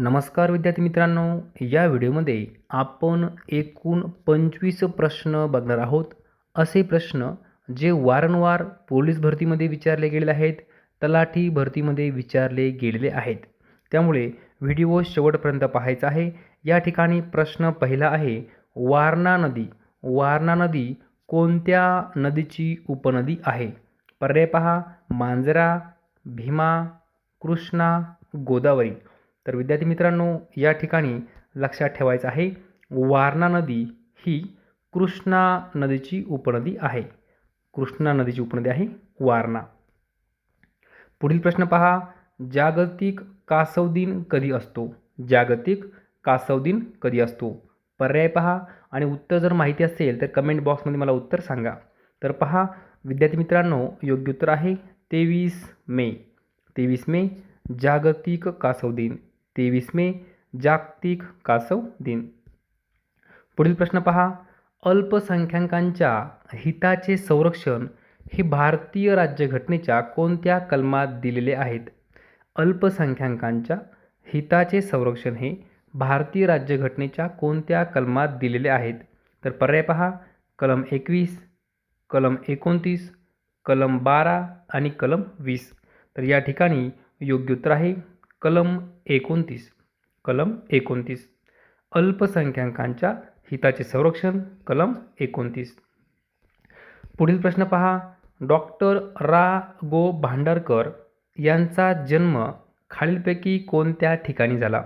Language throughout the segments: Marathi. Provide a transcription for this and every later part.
नमस्कार विद्यार्थी मित्रांनो. या व्हिडिओमध्ये आपण एकूण पंचवीस प्रश्न बघणार आहोत. असे प्रश्न जे वारंवार पोलीस भरतीमध्ये विचारले गेलेले आहेत तलाठी भरतीमध्ये विचारले गेलेले आहेत. त्यामुळे व्हिडिओ शेवटपर्यंत पाहायचा आहे. या ठिकाणी प्रश्न पहिला आहे वारणा नदी. वारणा नदी कोणत्या नदीची उपनदी आहे? पर्याय पहा. मांजरा भीमा कृष्णा गोदावरी. तर विद्यार्थी मित्रांनो या ठिकाणी लक्षात ठेवायचं आहे वारणा नदी ही कृष्णा नदीची उपनदी आहे. कृष्णा नदीची उपनदी आहे वारणा. पुढील प्रश्न पहा जागतिक कासव दिन कधी असतो? जागतिक कासव दिन कधी असतो? पर्याय पहा आणि उत्तर जर माहिती असेल तर कमेंट बॉक्समध्ये मला उत्तर सांगा. तर पहा विद्यार्थी मित्रांनो योग्य उत्तर आहे तेवीस मे. तेवीस मे जागतिक कासव दिन तेवीस मे जागतिक कासव दिन. पुढील प्रश्न पहा. अल्पसंख्याकांच्या हिताचे संरक्षण हे भारतीय राज्यघटनेच्या कोणत्या कलमात दिलेले आहेत? अल्पसंख्याकांच्या हिताचे संरक्षण हे भारतीय राज्यघटनेच्या कोणत्या कलमात दिलेले आहेत? तर पर्याय पहा. कलम एकवीस कलम एकोणतीस कलम बारा आणि कलम वीस. तर या ठिकाणी योग्य उत्तर आहे. कलम एकोणतीस. कलम एकोणतीस. अल्पसंख्याकांच्या हिताचे संरक्षण कलम एकोणतीस. पुढील प्रश्न पहा. डॉक्टर रा. गो. भांडारकर यांचा जन्म खालीलपैकी कोणत्या ठिकाणी झाला?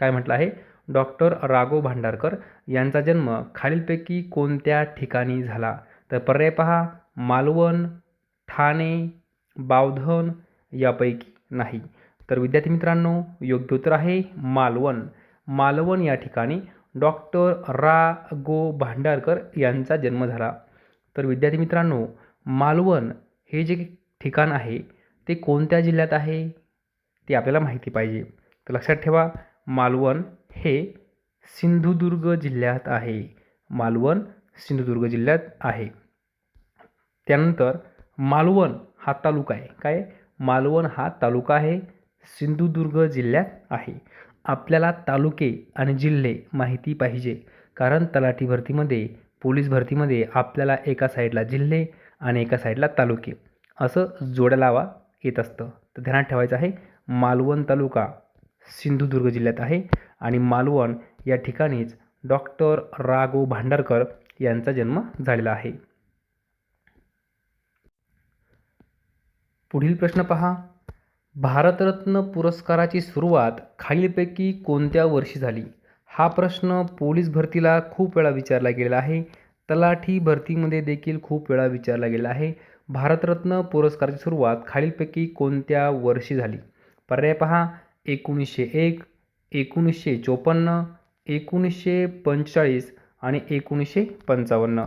काय म्हटलं आहे? डॉक्टर रागो भांडारकर यांचा जन्म खालीलपैकी कोणत्या ठिकाणी झाला? तर पर्याय पहा. मालवण ठाणे बावधन यापैकी नाही. तर विद्यार्थी मित्रांनो योग्य उत्तर आहे मालवण. मालवण या ठिकाणी डॉक्टर रा. गो. भांडारकर यांचा जन्म झाला. तर विद्यार्थी मित्रांनो मालवण हे जे ठिकाण आहे ते कोणत्या जिल्ह्यात आहे? ते आपल्याला माहिती पाहिजे. तर लक्षात ठेवा मालवण हे सिंधुदुर्ग जिल्ह्यात आहे. मालवण सिंधुदुर्ग जिल्ह्यात आहे. त्यानंतर मालवण हा तालुका आहे. काय? मालवण हा तालुका आहे. सिंधुदुर्ग जिल्ह्यात आहे. आपल्याला तालुके आणि जिल्हे माहिती पाहिजे. कारण तलाठी भरतीमध्ये पोलीस भरतीमध्ये आपल्याला एका साईडला जिल्हे आणि एका साईडला तालुके. असं जोड्या लावा येत असतं. तर ध्यानात ठेवायचं आहे मालवण तालुका सिंधुदुर्ग जिल्ह्यात आहे आणि मालवण या ठिकाणीच डॉक्टर राघव भांडारकर यांचा जन्म झालेला आहे. पुढील प्रश्न पहा. भारतरत्न पुरस्काराची सुरुवात खालीलपैकी कोणत्या वर्षी झाली? हा प्रश्न पोलीस भरतीला खूप वेळा विचारला गेलेला आहे. तलाठी भरतीमध्ये देखील खूप वेळा विचारला गेला आहे. भारतरत्न पुरस्काराची सुरुवात खालीलपैकी कोणत्या वर्षी झाली? पर्याय पहा. एकोणीसशे एक एकोणीसशे चोपन्न एकोणीसशे पंचेचाळीस आणि एकोणीसशे पंचावन्न.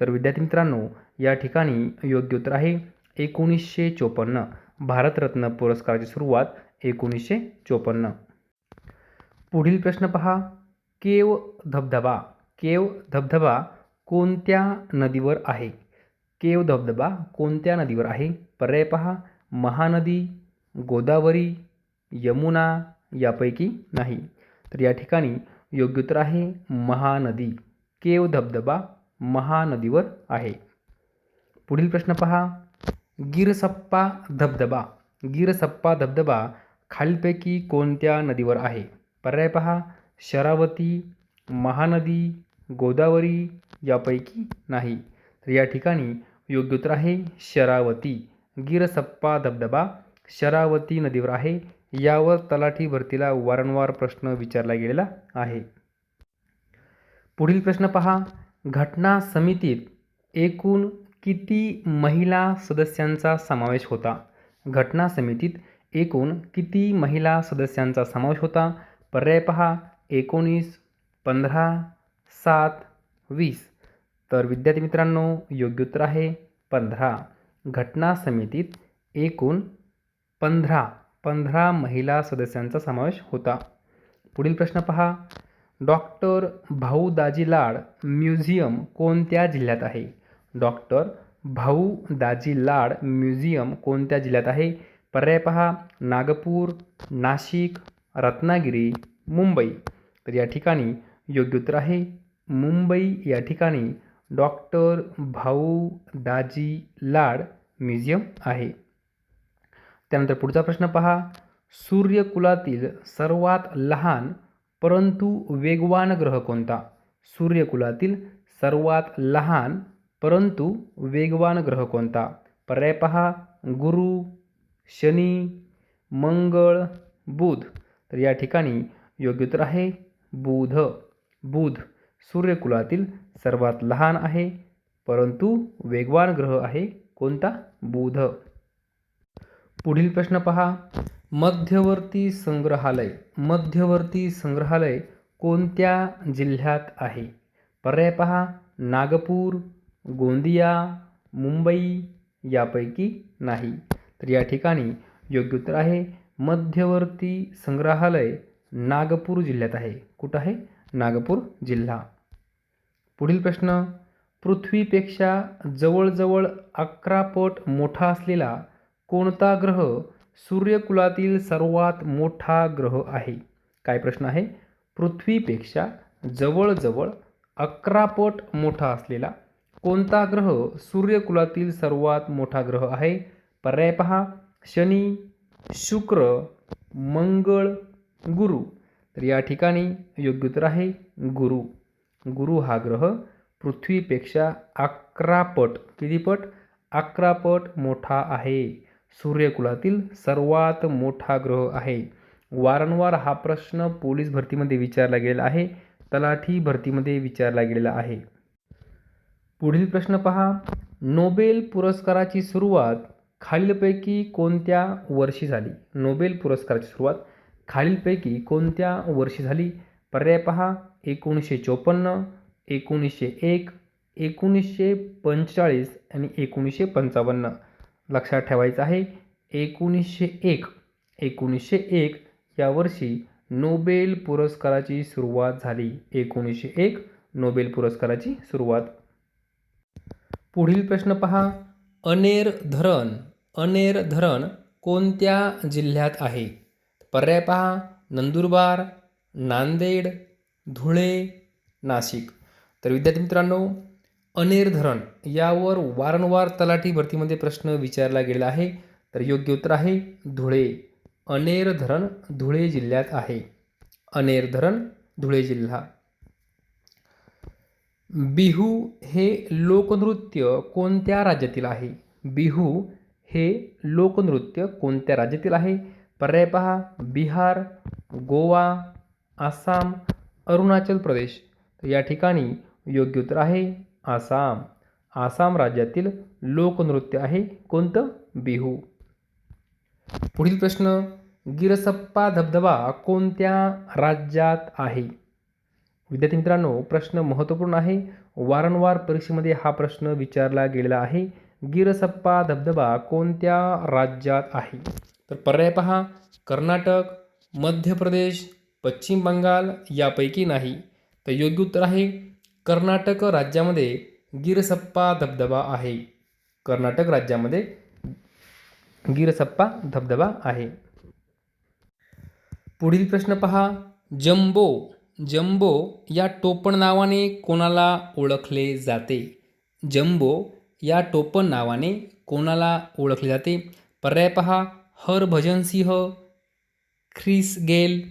तर विद्यार्थी मित्रांनो या ठिकाणी योग्य उत्तर आहे. एकोणीसशे चोपन्न. भारतरत्न पुरस्काराची सुरुवात एकोणीसशे चोपन्न. पुढील प्रश्न पहा. केव धबधबा केव धबधबा कोणत्या नदीवर आहे? केव धबधबा कोणत्या नदीवर आहे? पर्याय पहा. महानदी गोदावरी यमुना यापैकी नाही. तर या ठिकाणी योग्य उत्तर आहे महानदी. केव धबधबा महानदीवर आहे. पुढील प्रश्न पहा. गिरसप्पा धबधबा. गिरसप्पा धबधबा खालीलपैकी कोणत्या नदीवर आहे? पर्याय पहा. शरावती महानदी गोदावरी यापैकी नाही. तर या ठिकाणी योग्य उत्तर आहे शरावती. गिरसप्पा धबधबा शरावती नदीवर आहे. यावर तलाठी भरतीला वारंवार प्रश्न विचारला गेलेला आहे. पुढील प्रश्न पहा. घटना समितीत एकूण किती महिला सदस्यांचा समावेश होता? घटना समितीत एकूण किती महिला सदस्यांचा समावेश होता? पर्याय पहा. एकोणीस पंधरा सात वीस. तर विद्यार्थी मित्रांनो योग्य उत्तर आहे पंधरा. घटना समितीत एकूण पंधरा पंधरा महिला सदस्यांचा समावेश होता. पुढील प्रश्न पहा. डॉक्टर भाऊ दाजी लाड म्युझियम कोणत्या जिल्ह्यात आहे? डॉक्टर भाऊ दाजी लाड म्युझियम कोणत्या जिल्ह्यात आहे? पर्याय पहा. नागपूर नाशिक रत्नागिरी मुंबई. तर या ठिकाणी योग्य उत्तर आहे. मुंबई या ठिकाणी डॉक्टर भाऊ दाजी लाड म्युझियम आहे. त्यानंतर पुढचा प्रश्न पहा. सूर्यकुलातील सर्वात लहान परंतु वेगवान ग्रह कोणता? सूर्यकुलातील सर्वात लहान परंतु वेगवान ग्रह कोणता? पर्याय पहा गुरु शनी मंगळ बुध. तर या ठिकाणी योग्य उत्तर आहे बुध. बुध सूर्यकुलातील सर्वात लहान आहे परंतु वेगवान ग्रह आहे कोणता? बुध. पुढील प्रश्न पहा. मध्यवर्ती संग्रहालय. मध्यवर्ती संग्रहालय कोणत्या जिल्ह्यात आहे? पर्याय पहा नागपूर गोंदिया मुंबई यापैकी नाही. तर या ठिकाणी योग्य उत्तर आहे मध्यवर्ती संग्रहालय नागपूर जिल्ह्यात आहे. कुठं आहे? नागपूर जिल्हा. पुढील प्रश्न पृथ्वीपेक्षा जवळजवळ अकरा पट मोठा असलेला कोणता ग्रह सूर्यकुलातील सर्वात मोठा ग्रह आहे? काय प्रश्न आहे? पृथ्वीपेक्षा जवळजवळ अकरा पट मोठा असलेला कोणता ग्रह सूर्यकुलातील सर्वात मोठा ग्रह आहे? पर्याय पहा. शनी शुक्र मंगळ गुरु. तर या ठिकाणी योग्य उत्तर आहे गुरु. गुरु हा ग्रह पृथ्वीपेक्षा अकरा पट किती पट? अकरा पट मोठा आहे. सूर्यकुलातील सर्वात मोठा ग्रह आहे. वारंवार हा प्रश्न पोलीस भरतीमध्ये विचारला गेलेला आहे. तलाठी भरतीमध्ये विचारला गेलेला आहे. पुढील प्रश्न पहा. नोबेल पुरस्काराची सुरुवात खालीलपैकी कोणत्या वर्षी झाली? नोबेल पुरस्काराची सुरुवात खालीलपैकी कोणत्या वर्षी झाली? पर्याय पहा. एकोणीसशे चोपन्न एकोणीसशे एक एकोणीसशे पंचेचाळीस आणि एकोणीसशे पंचावन्न. लक्षात ठेवायचं आहे. एकोणीसशे एक एकोणीसशे एक या वर्षी नोबेल पुरस्काराची सुरुवात झाली. एकोणीसशे एक नोबेल पुरस्काराची सुरुवात पुढील प्रश्न पहा. अनेर धरण अनेर धरण कोणत्या जिल्ह्यात आहे? पर्याय पहा. नंदुरबार नांदेड धुळे नाशिक. तर विद्यार्थी मित्रांनो अनेर धरण यावर वारंवार तलाठी भरतीमध्ये प्रश्न विचारला गेलेला आहे. तर योग्य उत्तर आहे धुळे. अनेर धरण धुळे जिल्ह्यात आहे. अनेर धरण धुळे जिल्हा. बिहू हे लोकनृत्य कोणत्या राज्यातील आहे? बिहू हे लोकनृत्य कोणत्या राज्यातील आहे? पर्याय पहा. बिहार गोवा आसाम अरुणाचल प्रदेश. तर या ठिकाणी योग्य उत्तर आहे आसाम. आसाम राज्यातील लोकनृत्य आहे कोणतं? बिहू. पुढील प्रश्न गिरसप्पा धबधबा कोणत्या राज्यात आहे? विद्यार्थी मित्रांनो प्रश्न महत्त्वपूर्ण आहे. वारंवार परीक्षेमध्ये हा प्रश्न विचारला गेलेला आहे. गिरसप्पा धबधबा कोणत्या राज्यात आहे? तर पर्याय पहा. कर्नाटक मध्य प्रदेश पश्चिम बंगाल यापैकी नाही. तर योग्य उत्तर आहे कर्नाटक राज्यामध्ये गिरसप्पा धबधबा आहे. कर्नाटक राज्यामध्ये गिरसप्पा धबधबा आहे. पुढील प्रश्न पहा. जम्बो जम्बो या टोपण नावाने कोणाला ओळखले जाते? जम्बो या टोपण नावाने कोणाला ओळखले जाते? पर्याय पहा. हरभजन सिंह ख्रिस गेल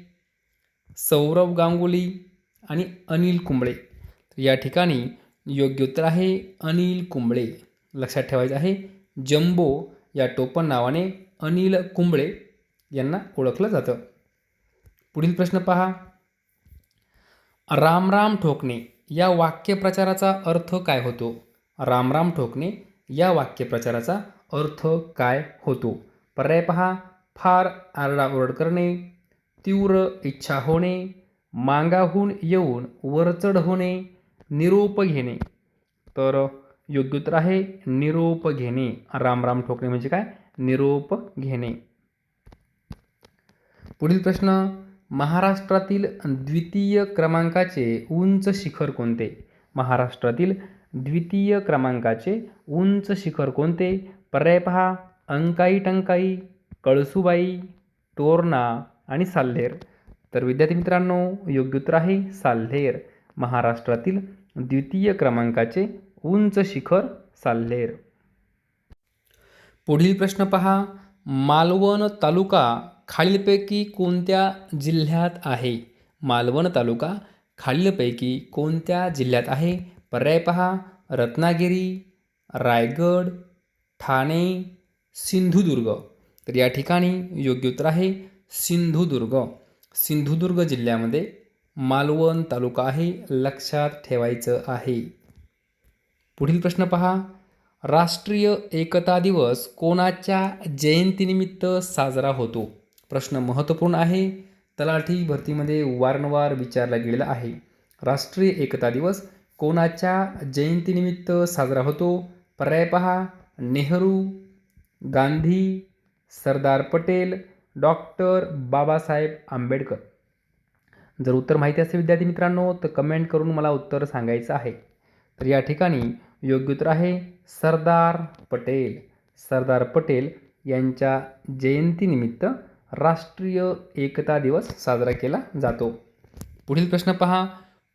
सौरव गांगुली आणि अनिल कुंबळे. या ठिकाणी योग्य उत्तर आहे अनिल कुंबळे. लक्षात ठेवायचं आहे जम्बो या टोपण नावाने अनिल कुंबळे यांना ओळखलं जातं. पुढील प्रश्न पहा. राम राम ठोकणे या वाक्यप्रचाराचा अर्थ काय होतो? रामराम ठोकणे या वाक्यप्रचाराचा अर्थ काय होतो? पर्याय पहा. फार आरडाओरड करणे तीव्र इच्छा होणे मांगाहून येऊन वरचढ होणे निरोप घेणे. तर योग्य उत्तर आहे निरोप घेणे. रामराम ठोकणे म्हणजे काय? निरोप घेणे. पुढील प्रश्न महाराष्ट्रातील द्वितीय क्रमांकाचे उंच शिखर कोणते? महाराष्ट्रातील द्वितीय क्रमांकाचे उंच शिखर कोणते? पर्याय पहा. अंकाई टंकाई कळसुबाई तोरणा आणि साल्हेर. तर विद्यार्थी मित्रांनो योग्य उत्तर आहे साल्हेर. महाराष्ट्रातील द्वितीय क्रमांकाचे उंच शिखर साल्हेर. पुढील प्रश्न पहा. मालवण तालुका खालीलपैकी कोणत्या जिल्ह्यात आहे? मालवण तालुका खालीलपैकी कोणत्या जिल्ह्यात आहे? पर्याय पहा. रत्नागिरी रायगड ठाणे सिंधुदुर्ग. तर या ठिकाणी योग्य उत्तर आहे सिंधुदुर्ग. सिंधुदुर्ग जिल्ह्यामध्ये मालवण तालुका आहे लक्षात ठेवायचं आहे. पुढील प्रश्न पहा. राष्ट्रीय एकता दिवस कोणाच्या जयंतीनिमित्त साजरा होतो? प्रश्न महत्त्वपूर्ण आहे. तलाठी भरतीमध्ये वारंवार विचारला गेलेला आहे. राष्ट्रीय एकता दिवस कोणाच्या जयंतीनिमित्त साजरा होतो? पर्याय पहा. नेहरू गांधी सरदार पटेल डॉक्टर बाबासाहेब आंबेडकर. जर उत्तर माहिती असेल विद्यार्थी मित्रांनो तर कमेंट करून मला उत्तर सांगायचं आहे. तर या ठिकाणी योग्य उत्तर आहे सरदार पटेल. सरदार पटेल यांच्या जयंतीनिमित्त राष्ट्रीय एकता दिवस साजरा केला जातो. पुढील प्रश्न पहा.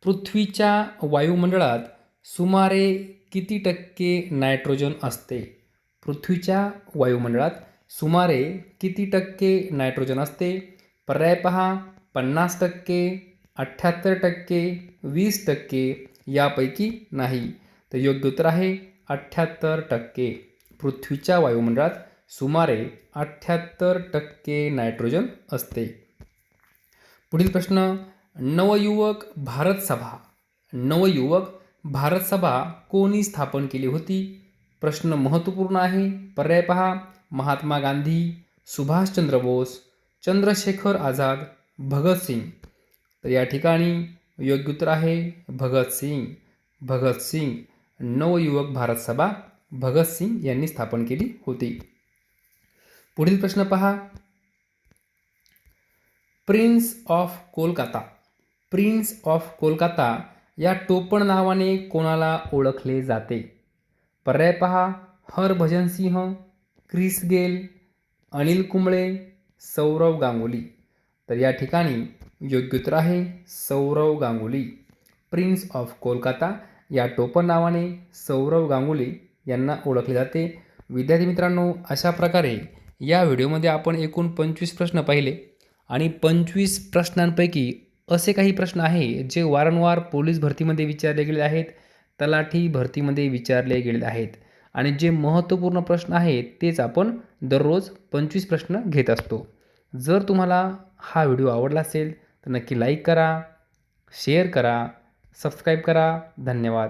पृथ्वीच्या वायुमंडळात सुमारे किती टक्के नायट्रोजन असते? पृथ्वीच्या वायुमंडळात सुमारे किती टक्के नायट्रोजन असते? पर्याय पहा. पन्नास टक्के अठ्ठ्याहत्तर टक्के वीस टक्के यापैकी नाही. तर योग्य उत्तर आहे अठ्ठ्याहत्तर टक्के. पृथ्वीच्या वायुमंडळात सुमारे अठ्ठ्याहत्तर टक्के नायट्रोजन असते. पुढील प्रश्न नवयुवक भारत सभा. नवयुवक भारत सभा कोणी स्थापन केली होती? प्रश्न महत्त्वपूर्ण आहे. पर्याय पहा. महात्मा गांधी सुभाषचंद्र बोस चंद्रशेखर आझाद भगतसिंग तर या ठिकाणी योग्य उत्तर आहे भगतसिंग भगतसिंग नवयुवक भारत सभा भगतसिंग यांनी स्थापन केली होती. पुढील प्रश्न पहा. Prince of Kolkata prince of Kolkata या टोपण नावाने कोणाला ओळखले जाते? पर्याय पहा. Harbhajan Singh Chris Gayle Anil Kumble Saurav Ganguly. तर या ठिकाणी योग्य उत्तर आहे सौरव गांगुली. प्रिन्स ऑफ कोलकाता या टोपण नावाने सौरव गांगुली यांना ओळखले जाते. विद्यार्थी मित्रांनो अशा प्रकारे या व्हिडिओमध्ये आपण एकूण पंचवीस प्रश्न पाहिले आणि पंचवीस प्रश्नांपैकी असे काही प्रश्न आहे जे वारंवार पोलीस भरतीमध्ये विचारले गेले आहेत तलाठी भरतीमध्ये विचारले गेले आहेत आणि जे महत्त्वपूर्ण प्रश्न आहेत तेच आपण दररोज पंचवीस प्रश्न घेत असतो. जर तुम्हाला हा व्हिडिओ आवडला असेल तर नक्की लाईक करा शेअर करा सबस्क्राईब करा. धन्यवाद.